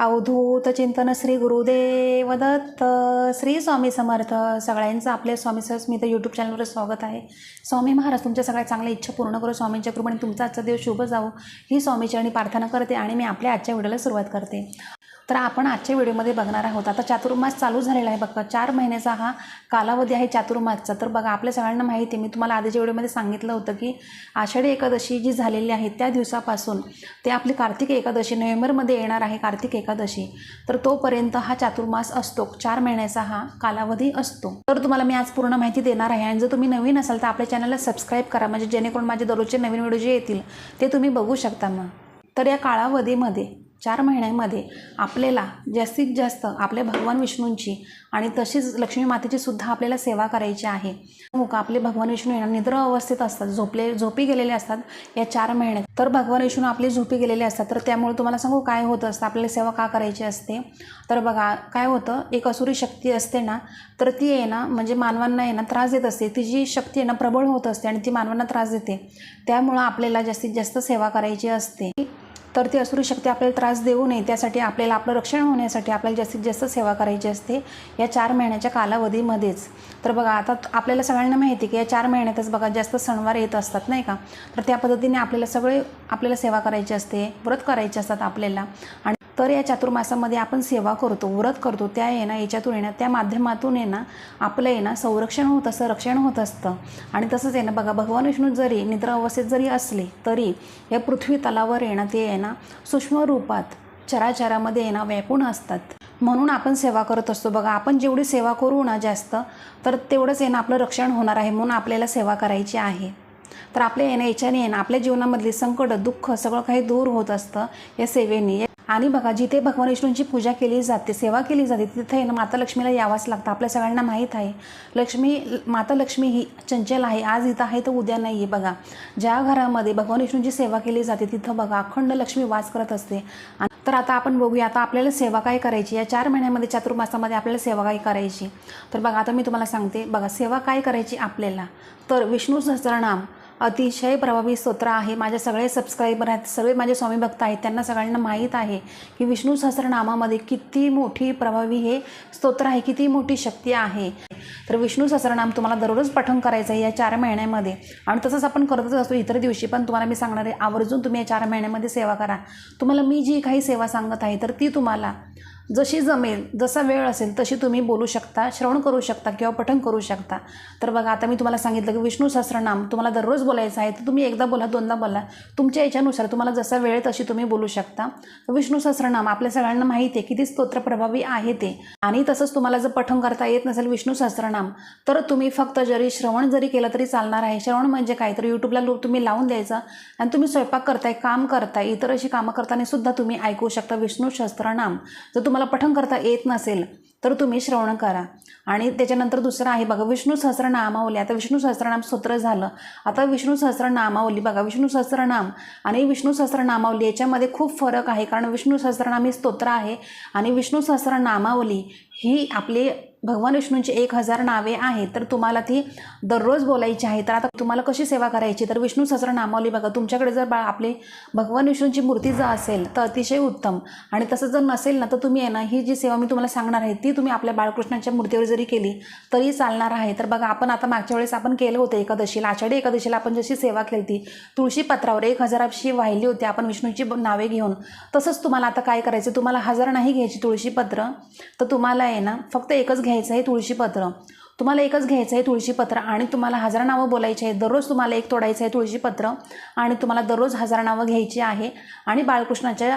अवधूत चिंतन श्री गुरुदेव दत्त श्री स्वामी समर्थ. सगळ्यांचं आपल्या स्वामी सहज मी तर यूट्यूब चॅनलवर स्वागत आहे. स्वामी महाराज तुमच्या सगळ्या चांगल्या इच्छा पूर्ण करू. स्वामींच्या कृपेने तुमचा आजचा दिवस शुभ जावो. ही स्वामीचरणी प्रार्थना करते आणि मी आपल्या आजच्या व्हिडिओला सुरुवात करते. तर आपण आजच्या व्हिडिओमध्ये बघणार आहोत. आता चातुर्मास चालू झालेला आहे बघा. चार महिन्याचा हा कालावधी आहे चातुर्मासचा. तर बघा आपल्या सगळ्यांना माहिती आहे. मी तुम्हाला आधीच्या व्हिडिओमध्ये सांगितलं होतं की आषाढी एकादशी जी झालेली आहे त्या दिवसापासून ते आपली कार्तिक एकादशी नोव्हेंबरमध्ये येणार आहे कार्तिक एकादशी. तर तोपर्यंत हा चातुर्मास असतो. चार महिन्याचा हा कालावधी असतो. तर तुम्हाला मी आज पूर्ण माहिती देणार आहे. आणि जर तुम्ही नवीन असाल तर आपल्या चॅनलला सबस्क्राईब करा. म्हणजे जेणेकरून माझे दररोजचे नवीन व्हिडिओ जे येतील ते तुम्ही बघू शकता मग. तर या कालावधीमध्ये चार महिन्यामध्ये आपल्याला जास्तीत जास्त आपल्या भगवान विष्णूंची आणि तशीच लक्ष्मी मातेची सुद्धा आपल्याला सेवा करायची आहे. हो का आपले भगवान विष्णू यांना निद्र अवस्थेत असतात झोपले झोपी गेलेले असतात या चार महिन्यात. तर भगवान विष्णू आपले झोपी गेलेले असतात. तर त्यामुळे तुम्हाला सांगू काय होतं असतं आपल्याला सेवा का करायची असते? तर बघा काय होतं एक असुरी शक्ती असते ना तर ती आहे ना म्हणजे मानवांना आहे ना त्रास देत असते. ती जी शक्ती आहे ना प्रबळ होत असते आणि ती मानवांना त्रास देते. त्यामुळं आपल्याला जास्तीत जास्त सेवा करायची असते. तर ती असुरी शक्ती आपल्याला त्रास देऊ नये. त्यासाठी आपल्याला आपलं रक्षण होण्यासाठी आपल्याला जास्तीत जास्त सेवा करायची असते या चार महिन्याच्या कालावधीमध्येच. तर बघा आता आपल्याला सगळ्यांना माहिती आहे की या चार महिन्यातच बघा जास्त सणवार येत असतात नाही का? तर त्या पद्धतीने आपल्याला सगळे आपल्याला सेवा करायची असते व्रत करायचे असतात आपल्याला. आणि तर या चातुर्मासामध्ये आपण सेवा करतो व्रत करतो त्या आहे ना याच्यातून येणं त्या माध्यमातून आहे ना आपलं आहे ना संरक्षण होत असतं रक्षण होत असतं आणि तसंच आहे ना बघा भगवान विष्णू जरी निद्रा अवस्थेत जरी असले तरी या पृथ्वी तलावर येणं ते आहे ना सूक्ष्म रूपात चराचरामध्ये येणं ना व्यापून असतात म्हणून आपण सेवा करत असतो बघा आपण जेवढी सेवा करू ना जास्त तर तेवढंच आहे ना आपलं रक्षण होणार आहे म्हणून आपल्याला सेवा करायची आहे तर आपल्या येण्या याच्याने येणं ना आपल्या जीवनामधली संकट दुःख सगळं काही दूर होत असतं या सेवेने आणि बघा जिथे भगवान विष्णूंची पूजा केली जाते सेवा केली जाते तिथे ना माता लक्ष्मीला यावंच लागतं. आपल्या सगळ्यांना माहीत आहे. लक्ष्मी माता लक्ष्मी ही चंचल आहे. आज इथं आहे तर उद्या नाही आहे बघा. ज्या घरामध्ये भगवान विष्णूंची सेवा केली जाते तिथं बघा अखंड लक्ष्मी वास करत असते. तर आता आपण बघूया आता आपल्याला सेवा काय करायची? या चार महिन्यामध्ये चातुर्मासामध्ये आपल्याला सेवा काय करायची? तर बघा आता मी तुम्हाला सांगते. बघा सेवा काय करायची आपल्याला? तर विष्णू सहस्रनाम. अतिशय प्रभावी स्तोत्र आहे. माझे सगळे सबस्क्रायबर आहेत सगळे माझे स्वामी भक्त आहेत त्यांना सगळ्यांना माहीत आहे की विष्णू सहस्रनामामध्ये किती मोठी प्रभावी हे स्तोत्र आहे किती मोठी शक्ती आहे. तर विष्णू सहस्रनाम तुम्हाला दररोज पठण करायचं आहे या चार महिन्यामध्ये. आणि तसंच आपण करतच असतो इतर दिवशी पण तुम्हाला मी सांगणार आहे आवर्जून तुम्ही या चार महिन्यामध्ये सेवा करा. तुम्हाला मी जी काही सेवा सांगत आहे तर ती तुम्हाला जशी जमेल जसा वेळ असेल तशी तुम्ही बोलू शकता श्रवण करू शकता किंवा पठण करू शकता. तर बघा आता मी तुम्हाला सांगितलं की विष्णू सहस्रनाम तुम्हाला दररोज बोलायचं आहे तर तुम्ही एकदा बोला दोनदा बोला. तुमच्या याच्यानुसार तुम्हाला जसा वेळ तशी तुम्ही बोलू शकता. विष्णू सहस्रनाम आपल्या सगळ्यांना माहिती आहे किती स्तोत्र प्रभावी आहे ते. आणि तसंच तुम्हाला जर पठण करता येत नसेल विष्णू सहस्रनाम तर तुम्ही फक्त जरी श्रवण जरी केलं तरी चालणार आहे. श्रवण म्हणजे काय? तर यूट्यूबला लो तुम्ही लावून द्यायचं आणि तुम्ही स्वयंपाक करताय काम करताय इतर अशी कामं करताना सुद्धा तुम्ही ऐकू शकता विष्णू सहस्रनाम. जर तुम्हाला पठण करता येत नसेल तर तुम्ही श्रवण करा. आणि त्याच्यानंतर दुसरं आहे बघा विष्णू सहस्रनामावली. आता विष्णू सहस्रनाम सूत्र झालं. आता विष्णू सहस्रनामावली बघा विष्णू सहस्रनाम आणि विष्णू सहस्रनामावली याच्यामध्ये खूप फरक आहे. कारण विष्णू सहस्रनाम ही स्तोत्र आहे आणि विष्णू सहस्रनामावली ही आपली भगवान विष्णूंची एक हजार नावे आहेत. तर तुम्हाला ती दररोज बोलायची आहे. तर आता तुम्हाला कशी सेवा करायची? तर विष्णू सहस्रनामावली बघा तुमच्याकडे जर बा आपली भगवान विष्णूंची मूर्ती जर असेल तर अतिशय उत्तम. आणि तसं जर नसेल ना तर तुम्ही आहे ना ही जी सेवा मी तुम्हाला सांगणार आहे ती तुम्ही आपल्या बाळकृष्णाच्या मूर्तीवर जरी केली तरी चालणार आहे. तर बघा आपण आता मागच्या वेळेस आपण केलं होतं एकादशीला. आषाढी एकादशीला आपण जशी सेवा केली तुळशी पत्रावर एक हजाराशी वाहिली होती आपण विष्णूची नावे घेऊन. तसंच तुम्हाला आता काय करायचं तुम्हाला हजार नाही घ्यायची तुळशीपत्र तर तुम्हाला आहे ना फक्त एकच घ्यायचं आहे तुळशीपत्र तुम्हाला एकच घ्यायचं आहे तुळशीपत्र आणि तुम्हाला हजार नावं बोलायची आहे दररोज तुम्हाला एक तोडायचं आहे तुळशीपत्र आणि तुम्हाला दररोज हजार नावं घ्यायची आहे आणि बाळकृष्णाच्या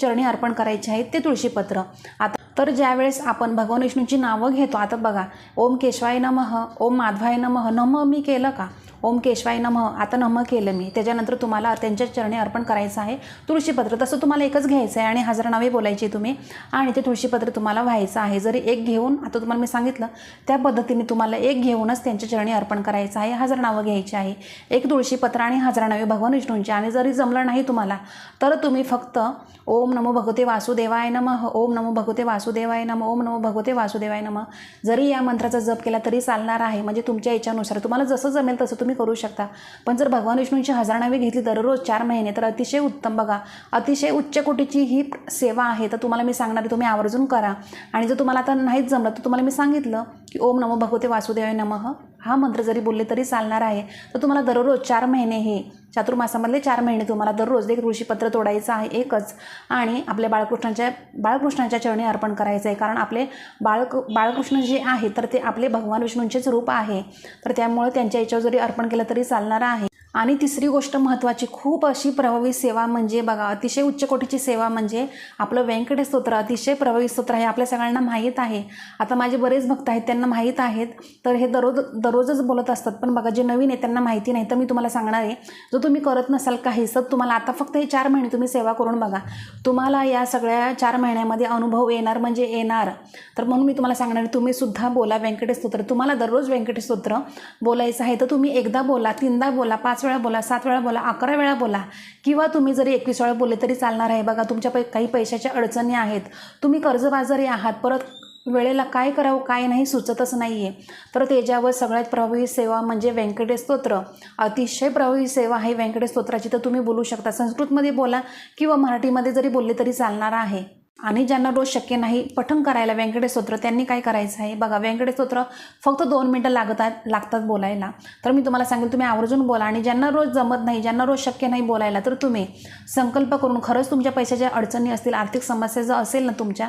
चरणी अर्पण करायचे आहेत ते तुळशीपत्र आता तर ज्यावेळेस आपण भगवान विष्णूंची नावं घेतो आता बघा ओम केशवाय नमः ओम माधवाय नमः नम मी केलं का? ओम केशवाय नमः आता नम केलं मी. त्याच्यानंतर तुम्हाला त्यांच्या चरणी अर्पण करायचं आहे. तुळशीपत्र तसं तुम्हाला एकच घ्यायचं आहे आणि हजार नावे बोलायची तुम्ही. आणि ते तुळशीपत्र तुम्हाला व्हायचं आहे. जरी एक घेऊन आता तुम्हाला मी सांगितलं त्या पद्धतीने तुम्हाला एक घेऊनच त्यांच्या चरणी अर्पण करायचं आहे. हजार नावं घ्यायची आहे. एक तुळशीपत्र आणि हजार नावे भगवान विष्णूंची. आणि जरी जमलं नाही तुम्हाला तर तुम्ही फक्त ओम नमो भगवते वासुदेवाय नमः ओम नमो भगवते वासुदेवाय नम ओम नमो भगवते वासुदेवाय नम. जरी या मंत्राचा जप केला तरी चालणार आहे. म्हणजे तुमच्या याच्यानुसार तुम्हाला जसं जमेल तसं तुम्ही तुम्ही करू शकता. पण जर भगवान विष्णूंची हजार नावे घेतली दररोज चार महिने तर अतिशय उत्तम बघा. अतिशय उच्च कोटीची ही सेवा आहे तर तुम्हाला मी सांगणार आहे, तुम्ही आवर्जून करा. आणि जर तुम्हाला आता नाहीच जमलं तर तुम्हाला मी सांगितलं की ओम नमो भगवते वासुदेवाय नमः. हा मंत्र जरी बोलले तरी चालणार आहे. तर तुम्हाला दररोज चार महिने हे चातुर्मासामधले चार महिने तुम्हाला दररोज एक तुळशीपत्र तोडायचं आहे एकच. आणि आपल्या बाळकृष्णाच्या बाळकृष्णाच्या चरणी अर्पण करायचं आहे. कारण आपले बाळक बाळकृष्ण जे आहे तर ते आपले भगवान विष्णूंचेच रूप आहे. तर त्यामुळे त्यांच्या याच्यावर जरी अर्पण केलं तरी चालणार आहे. आणि तिसरी गोष्ट महत्त्वाची खूप अशी प्रभावी सेवा म्हणजे बघा अतिशय उच्च कोटीची सेवा म्हणजे आपलं व्यंकटेश स्तोत्र अतिशय प्रभावी स्तोत्र आहे आपल्या सगळ्यांना माहीत आहे. आता माझे बरेच भक्त आहेत त्यांना माहीत आहेत. तर हे दररोज दररोजच बोलत असतात. पण बघा जे नवीन आहे त्यांना माहिती नाही. तर मी तुम्हाला सांगणार आहे जो तुम्ही करत नसाल काहीच तर तुम्हाला आता फक्त हे चार महिने तुम्ही सेवा करून बघा. तुम्हाला या सगळ्या चार महिन्यामध्ये अनुभव येणार म्हणजे येणार. तर म्हणून मी तुम्हाला सांगणार तुम्ही सुद्धा बोला व्यंकटेश स्तोत्र तुम्हाला दररोज व्यंकटेश स्तोत्र बोलायचं आहे तर तुम्ही एकदा बोला तीनदा बोला पाच वेळा बोला सात वेळा बोला अकरा वेळा बोला. किंवा तुम्ही जरी एकवीस वेळा बोलले तरी चालणार आहे. बघा तुमच्या पै काही पैशाच्या अडचणी आहेत. तुम्ही कर्जबाजारी आहात परत वेळेला काय करावं काय नाही सुचतच नाही आहे तर त्याच्यावर सगळ्यात प्रभावी सेवा म्हणजे व्यंकटेश स्तोत्र. अतिशय प्रभावी सेवा आहे व्यंकटेश स्तोत्राची तर तुम्ही बोलू शकता. संस्कृतमध्ये बोला किंवा मराठीमध्ये जरी बोलले तरी चालणार आहे. आणि ज्यांना रोज शक्य नाही पठण करायला व्यंकटेश स्तोत्र त्यांनी काय करायचं आहे? बघा व्यंकटेश स्तोत्र फक्त दोन मिनटं लागतात लागतात बोलायला. तर मी तुम्हाला सांगेल तुम्ही आवर्जून बोला. आणि ज्यांना रोज जमत नाही ज्यांना रोज शक्य नाही बोलायला तर तुम्ही संकल्प करून खरंच तुमच्या पैशाच्या अडचणी असतील आर्थिक समस्या जर असेल ना तुमच्या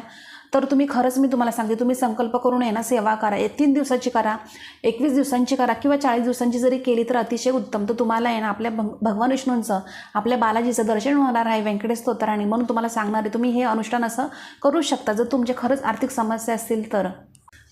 तर तुम्ही खरंच मी तुम्हाला सांगते तुम्ही संकल्प करून ना सेवा करा. एक तीन दिवसाची करा एकवीस दिवसांची करा किंवा चाळीस दिवसांची जरी केली तर अतिशय उत्तम. तर तुम्हाला आहे ना आपल्या भगवान विष्णूंचं आपल्या बालाजीचं दर्शन होणार आहे व्यंकटेश स्तोत्राने. म्हणून तुम्हाला सांगणार आहे तुम्ही हे अनुष्ठान असं करू शकता. जर तुमचे खरंच आर्थिक समस्या असतील तर.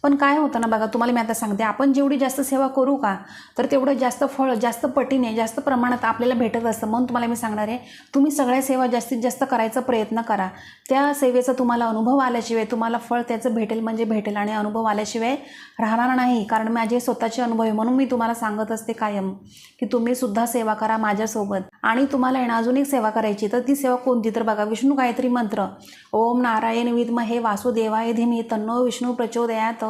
पण काय होतं ना बघा तुम्हाला मी आता सांगते आपण जेवढी जास्त सेवा करू का तर तेवढं जास्त फळ जास्त पटीने जास्त प्रमाणात आपल्याला भेटत असतं. म्हणून तुम्हाला मी सांगणार आहे तुम्ही सगळ्या सेवा जास्तीत जास्त करायचा प्रयत्न करा. त्या सेवेचा तुम्हाला अनुभव आल्याशिवाय तुम्हाला फळ त्याचं भेटेल म्हणजे भेटेल आणि अनुभव आल्याशिवाय राहणार नाही. कारण माझे स्वतःचे अनुभव आहे. म्हणून मी तुम्हाला सांगत असते कायम की तुम्ही सुद्धा सेवा करा माझ्यासोबत. आणि तुम्हाला आहे ना अजून एक सेवा करायची तर ती सेवा कोणती? तर बघा विष्णू गायत्री मंत्र. ओम नारायण विद्महे वासुदेवाय धीमी तन्नो विष्णू प्रचोदयात.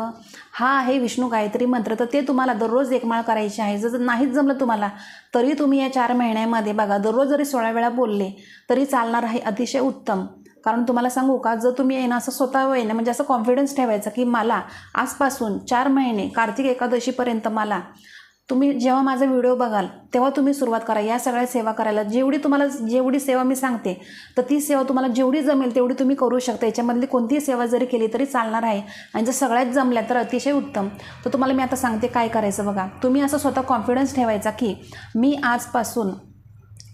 हा आहे विष्णू गायत्री मंत्र. तर ते तुम्हाला दररोज एक माळ करायची आहे. जर नाहीच जमलं तुम्हाला तरी तुम्ही या चार महिन्यामध्ये बघा दररोज जरी सोळा वेळा बोलले तरी चालणार आहे अतिशय उत्तम. कारण तुम्हाला सांगू का जर तुम्ही येणं ना असं स्वतः येणं ना म्हणजे असं कॉन्फिडन्स ठेवायचा की मला आजपासून चार महिने कार्तिक एकादशीपर्यंत मला तुम्ही जेव्हा माझा व्हिडिओ बघाल तेव्हा तुम्ही सुरुवात करा. या सगळ्या सेवा करायला जेवढी तुम्हाला जेवढी सेवा मी सांगते तर ती सेवा तुम्हाला जेवढी जमेल तेवढी तुम्ही करू शकता. याच्यामधली कोणतीही सेवा जरी केली तरी चालणार आहे. आणि जर सगळ्यात जमल्या तर अतिशय उत्तम. तर तुम्हाला मी आता सांगते काय करायचं बघा. तुम्ही असं स्वतः कॉन्फिडन्स ठेवायचा की मी आजपासून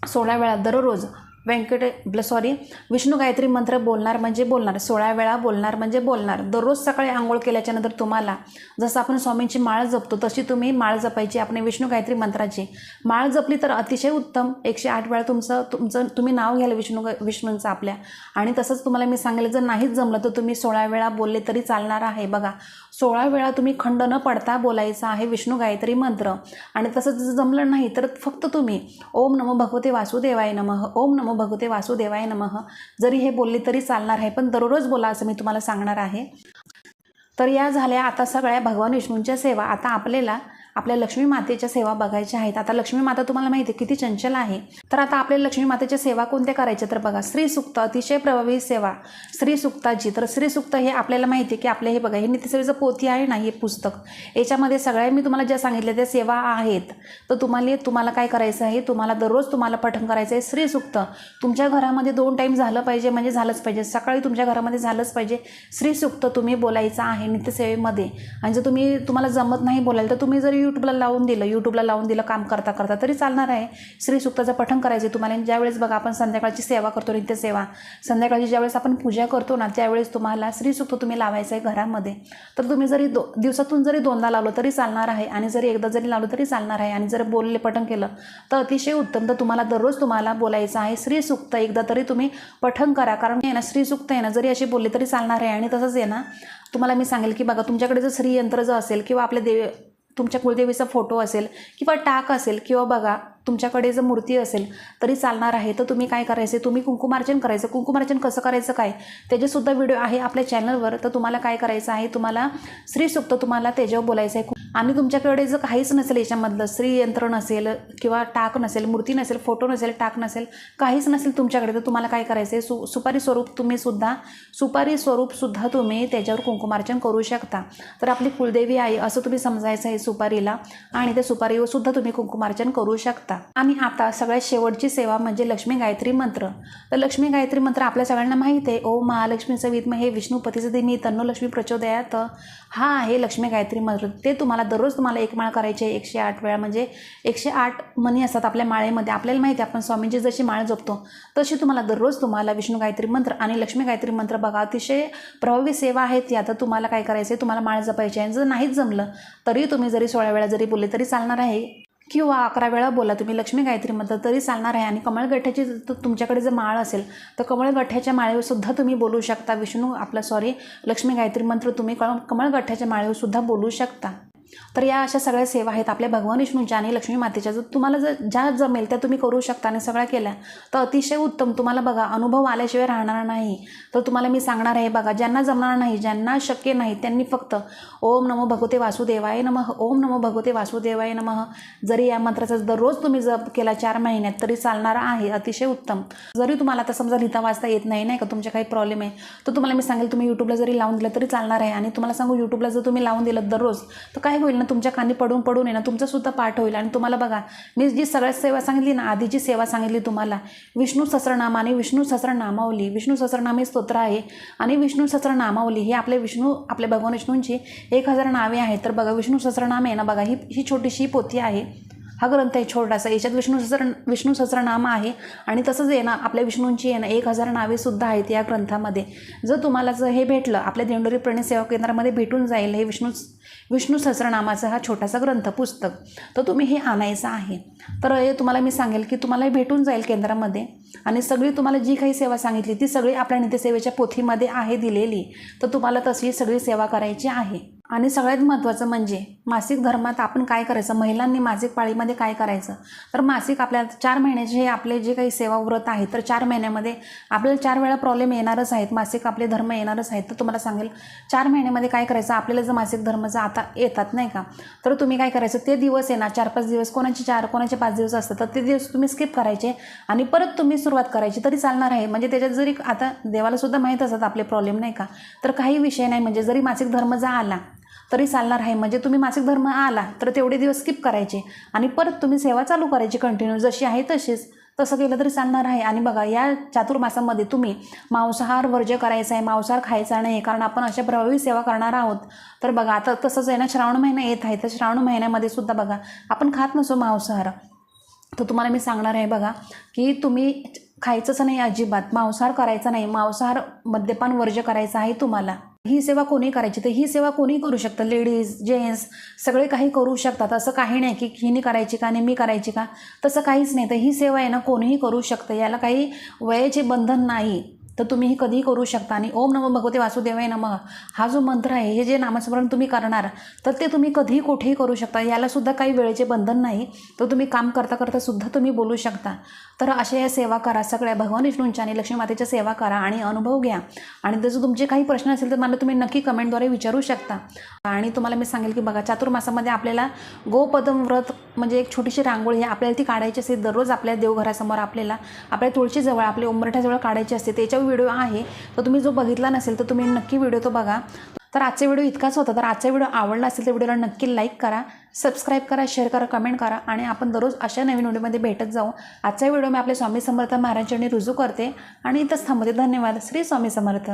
सोळा वेळा दररोज व्यंकट आपलं सॉरी विष्णू गायत्री मंत्र बोलणार म्हणजे बोलणार सोळा वेळा बोलणार म्हणजे बोलणार. दररोज सकाळी आंघोळ केल्याच्यानंतर तुम्हाला जसं आपण स्वामींची माळ जपतो तशी तुम्ही माळ जपायची आपण विष्णू गायत्री मंत्राची. माळ जपली तर अतिशय उत्तम. एकशे आठ वेळा तुमचं तुमचं तुम्ही नाव घ्याल विष्णू विष्णूंचं आपल्या. आणि तसंच तुम्हाला मी सांगेल जर नाहीच जमलं तर तुम्ही सोळा वेळा बोलले तरी चालणार आहे. बघा सोळा वेळा तुम्ही खंड न पडता बोलायचं आहे विष्णू गायत्री मंत्र. आणि तसंच जमलं नाही तर फक्त तुम्ही ओम नमो भगवते वासुदेवाय नमः ओम नमो भगवते वासुदेवाय नमः. जरी हे बोलले तरी चालणार आहे पण दररोज बोला असं मी तुम्हाला सांगणार आहे. तर या झाल्या आता सगळ्या भगवान विष्णूंच्या सेवा. आता आपल्याला आपल्या लक्ष्मी मातेच्या सेवा बघायच्या आहेत. आता लक्ष्मी माता तुम्हाला माहिती आहे किती चंचल आहे. तर आता आपल्या लक्ष्मी मातेच्या सेवा कोणत्या करायच्या तर बघा स्त्री सुक्त अतिशय प्रभावी सेवा. स्त्री सुक्ताची तर स्त्री सुक्त हे आपल्याला माहिती आहे की आपल्या हे बघा हे नित्यसेवेचं पोथी आहे ना हे पुस्तक. याच्यामध्ये सगळ्या मी तुम्हाला ज्या सांगितल्या त्या सेवा आहेत. तर तुम्हाला तुम्हाला काय करायचं आहे? तुम्हाला दररोज तुम्हाला पठण करायचं आहे स्त्री सुक्त. तुमच्या घरामध्ये दोन टाईम झालं पाहिजे म्हणजे झालंच पाहिजे. सकाळी तुमच्या घरामध्ये झालंच पाहिजे. स्त्री सुक्त तुम्ही बोलायचं आहे नित्यसेवेमध्ये. आणि जर तुम्ही तुम्हाला जमत नाही बोलायला तर तुम्ही जर यूट्यूबला लावून दिलं यूट्यूबला लावून दिलं काम करता करता तरी चालणार आहे. श्री सुक्ताचं पठण करायचं तुम्हाला. ज्यावेळेस बघा आपण संध्याकाळची सेवा करतो नित्यसेवा संध्याकाळची ज्यावेळेस आपण पूजा करतो ना त्यावेळेस तुम्हाला श्रीसुक्त तुम्ही लावायचं आहे घरामध्ये. तर तुम्ही जरी दो दिवसातून जरी दोनदा लावलं तरी चालणार आहे. आणि जरी एकदा जरी लावलं तरी चालणार आहे. आणि जर बोलले पठण केलं तर अतिशय उत्तम. तर तुम्हाला दररोज तुम्हाला बोलायचं आहे श्रीसुक्त एकदा तरी तुम्ही पठण करा. कारण आहे ना श्रीसुक्त आहे ना जरी अशी बोलले तरी चालणार आहे. आणि तसंच आहे ना तुम्हाला मी सांगेल की बघा तुमच्याकडे जर श्रीयंत्र जर असेल किंवा आपल्या देवी तुमच्या कुलदेवीचा फोटो असेल किंवा टाक असेल किंवा बघा तुमच्याकडे जर मूर्ती असेल तरी चालणार आहे. तर तुम्ही काय करायचं? तुम्ही कुंकुमार्जन करायचं. कुंकुमार्जन कसं करायचं काय? त्याचेसुद्धा व्हिडिओ आहे आपल्या चॅनलवर तर तुम्हाला काय करायचं आहे? तुम्हाला श्रीसुक्त तुम्हाला त्याच्यावर बोलायचं आहे. आणि तुमच्याकडे जर काहीच नसेल याच्यामधलं स्त्रीयंत्र नसेल किंवा टाक नसेल मूर्ती नसेल फोटो नसेल टाक नसेल काहीच नसेल तुमच्याकडे तर तुम्हाला काय करायचं आहे? सु सुपारी स्वरूप तुम्ही सुद्धा सुपारी स्वरूपसुद्धा तुम्ही त्याच्यावर कुंकुमार्चन करू शकता. तर आपली कुलदेवी आहे असं तुम्ही समजायचं आहे सुपारीला आणि त्या सुपारीवर सुद्धा तुम्ही कुंकुमार्चन करू शकता. आणि आता सगळ्यात शेवटची सेवा म्हणजे लक्ष्मी गायत्री मंत्र. तर लक्ष्मी गायत्री मंत्र आपल्या सगळ्यांना माहीत आहे ओ महालक्ष्मीचं विद्म हे विष्णुपतीचं दिनी मी तन्नो लक्ष्मी प्रचोदयात हा आहे लक्ष्मी गायत्री मंत्र. ते तुम्हाला दररोज तुम्हाला एक माळ करायची आहे एकशे आठ वेळा. म्हणजे एकशे आठ मणी असतात आपल्या माळेमध्ये. आपल्याला माहिती आहे आपण स्वामींची जशी माळ जपतो तशी तुम्हाला दररोज तुम्हाला विष्णू गायत्री मंत्र आणि लक्ष्मी गायत्री मंत्र बघा. अतिशय प्रभावी सेवा आहेत ती. आता तुम्हाला काय करायचं आहे तुम्हाला माळ जपायची आहे. जर नाहीच जमलं तरी तुम्ही जरी सोळा वेळा जरी बोलले तरी चालणार आहे. किंवा अकरा वेळा बोला तुम्ही लक्ष्मी गायत्री मंत्र तरी चालणार आहे. आणि कमळगठ्याची जर तुमच्याकडे जर माळ असेल तर कमळगठ्याच्या माळेवर सुद्धा तुम्ही बोलू शकता. विष्णू आपलं सॉरी लक्ष्मी गायत्री मंत्र तुम्ही कम कमळगठ्याच्या माळेवर सुद्धा बोलू शकता. तर या अशा सगळ्या सेवा आहेत आपल्या भगवान विष्णूंच्या आणि लक्ष्मी मातेच्या जर तुम्हाला जर ज्या जमेल त्या तुम्ही करू शकता आणि सगळ्या केल्या तर अतिशय उत्तम. तुम्हाला बघा अनुभव आल्याशिवाय राहणार नाही. तर तुम्हाला मी सांगणार आहे बघा ज्यांना जमणार नाही ज्यांना शक्य नाही त्यांनी फक्त ओम नमो भगवते वासुदेवाय नमः ओम नमो भगवते वासुदेवाय नमः. जरी या मंत्राचा दररोज तुम्ही जप केला चार महिन्यात तरी चालणार आहे अतिशय उत्तम. जरी तुम्हाला आता समजा लिहिता वाचता येत नाही नाही का तुमच्या काही प्रॉब्लेम आहे तर तुम्हाला मी सांगेल तुम्ही यूट्यूबला जरी लावून दिलं तरी चालणार आहे. आणि तुम्हाला सांगू यूट्यूबला जर तुम्ही लावून दिलं दररोज तर काय होईल ना तुमच्या कानी पडून पडून आहे ना सुद्धा पाठ होईल. आणि तुम्हाला बघा मी जी सगळ्यात सेवा सांगितली ना आधीची सेवा सांगितली तुम्हाला विष्णू सहस्रनामाने विष्णू सहस्रनामावली विष्णू सहस्रनाम हे स्तोत्र आहे आणि विष्णू सहस्रनामावली हे आपले विष्णू आपल्या भगवान विष्णूंची एक हजार नावे आहेत. तर बघा विष्णू सहस्रनाम आहे ना बघा ही ही छोटीशी पोथी आहे. हा ग्रंथ आहे छोटासा. याच्यात विष्णू सहस्र विष्णू सहस्रनाम आहे आणि तसंच आहे ना आपल्या विष्णूंची आहे ना एक हजार नावेसुद्धा आहेत या ग्रंथामध्ये. जर तुम्हाला जर हे भेटलं आपल्या देवडोरी प्रणय सेवा केंद्रामध्ये भेटून जाईल हे विष्णू विष्णू सहस्रनामाचा हा छोटासा ग्रंथ पुस्तक तर तुम्ही हे आणायचं आहे. तर हे तुम्हाला मी सांगेल की तुम्हाला हे भेटून जाईल केंद्रामध्ये आणि सगळी तुम्हाला जी काही सेवा सांगितली ती सगळी आपल्या नित्यसेवेच्या पोथीमध्ये आहे दिलेली. तर तुम्हाला तशी सगळी सेवा करायची आहे. आणि सगळ्यात महत्त्वाचं म्हणजे मासिक धर्मात आपण काय करायचं? महिलांनी मासिक पाळीमध्ये काय करायचं? तर मासिक आपल्या चार महिन्याचे हे आपले जे काही सेवाव्रत आहे तर चार महिन्यामध्ये आपल्याला चार वेळा प्रॉब्लेम येणारच आहेत. मासिक आपले धर्म येणारच आहेत. तर तुम्हाला सांगेल चार महिन्यामध्ये काय करायचं? आपल्याला जर मासिक धर्माचं आता येतात नाही का? तर तुम्ही काय करायचं? ते दिवस आहे ना चार पाच दिवस कोणाचे चार कोणाचे पाच दिवस असतात तर ते दिवस तुम्ही स्किप करायचे आणि परत तुम्ही सुरुवात करायची. तरी चालणार आहे. म्हणजे त्याच्यात जरी आता देवालासुद्धा माहीत असतात आपले प्रॉब्लेम नाही का? तर काही विषय नाही. म्हणजे जरी मासिक धर्म जर आला तरी चालणार आहे. म्हणजे तुम्ही मासिक धर्म आला तर तेवढे दिवस स्किप करायचे. आणि परत तुम्ही सेवा चालू करायची कंटिन्यू जशी आहे तशीच. तसं केलं तरी चालणार आहे. आणि बघा या चातुर्मासामध्ये तुम्ही मांसाहार वर्ज्य करायचा आहे मांसाहार खायचा नाही. कारण आपण अशा प्रभावी सेवा करणार आहोत. तर बघा आता तसंच आहे ना श्रावण महिना येत आहे. तर श्रावण महिन्यामध्ये सुद्धा बघा आपण खात नसो मांसाहार. तर तुम्हाला मी सांगणार आहे बघा की तुम्ही खायचंच नाही अजिबात. मांसाहार करायचा नाही. मांसाहार मद्यपान वर्ज्य करायचं आहे तुम्हाला. ही सेवा कोणी करायची? तर ही सेवा कोणी करू शकतं? लेडीज जेंट्स सगळे काही करू शकतात. असं काही नाही की हिने करायची का आणि मी करायची का? तसं काहीच नाही. तर ही सेवा आहे ना कोणीही करू शकतं. याला काही वयाचे बंधन नाही. तर तुम्ही कधीही करू शकता. आणि ओम नमो भगवते वासुदेवाय नम. हा जो मंत्र आहे हे जे नामस्मरण तुम्ही करणार तर ते तुम्ही कधीही कुठेही करू शकता. यालासुद्धा काही वेळेचे बंधन नाही. तर तुम्ही काम करता करता सुद्धा तुम्ही बोलू शकता. तर अशा या सेवा करा. सगळ्या भगवान विष्णूंच्या आणि लक्ष्मी मातेच्या सेवा करा आणि अनुभव घ्या. आणि जर तुमचे काही प्रश्न असेल तर मला तुम्ही नक्की कमेंटद्वारे विचारू शकता. आणि तुम्हाला मी सांगेल की बघा चातुर्मासामध्ये आपल्याला गोपदम व्रत म्हणजे एक छोटीशी रांगोळी आपल्याला ती काढायची असते. दररोज आपल्या देवघरासमोर आपल्याला आपल्या तुळशीजवळ आपल्या उंबरठ्याजवळ काढायची असते. त्याच्यावर व्हिडिओ आहे. तर तुम्ही जो बघितला नसेल तर तुम्ही नक्की व्हिडिओ तो बघा. तर आजचा व्हिडिओ इतकाच होता. तर आजचा व्हिडिओ आवडला असेल तर व्हिडिओला नक्की लाईक करा सबस्क्राईब करा शेअर करा कमेंट करा आणि आपण दररोज अशा नवीन व्हिडिओमध्ये भेटत जाऊ. आजचा व्हिडिओ मी आपले स्वामी समर्थ महाराजांनी रुजू करते आणि इथंच थांबते. धन्यवाद. श्री स्वामी समर्थ.